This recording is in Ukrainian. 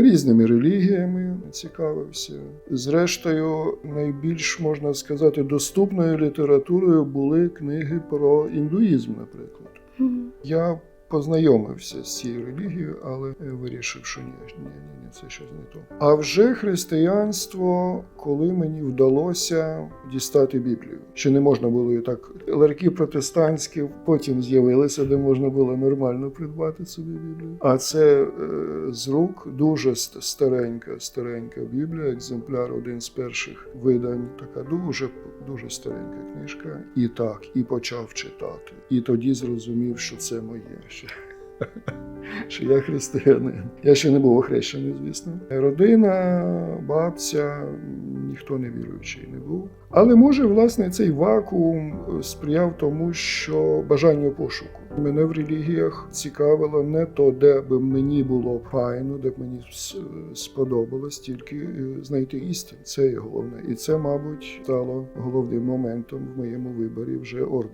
різними релігіями цікавився. Зрештою, найбільш можна сказати, доступною літературою були книги про індуїзм, наприклад. Я познайомився з цією релігією, але е, вирішив, що ні, ні, ні, це щось не то. А вже християнство, коли мені вдалося дістати Біблію. Ще не можна було і так. Ларки протестантські потім з'явилися, де можна було нормально придбати собі Біблію. А це е, з рук дуже старенька, старенька Біблія, екземпляр, один з перших видань. Така дуже, дуже старенька книжка. І так, і почав читати. І тоді зрозумів, що це моє. Що, що я християнин. Я ще не був охрещений, звісно. Родина, бабця, ніхто не віруючий не був. Але може, власне, цей вакуум сприяв тому, що бажання пошуку. Мене в релігіях цікавило не то, де би мені було файно, де б мені сподобалось, тільки е, знайти істину. Це є головне. І це, мабуть, стало головним моментом в моєму виборі вже ордену.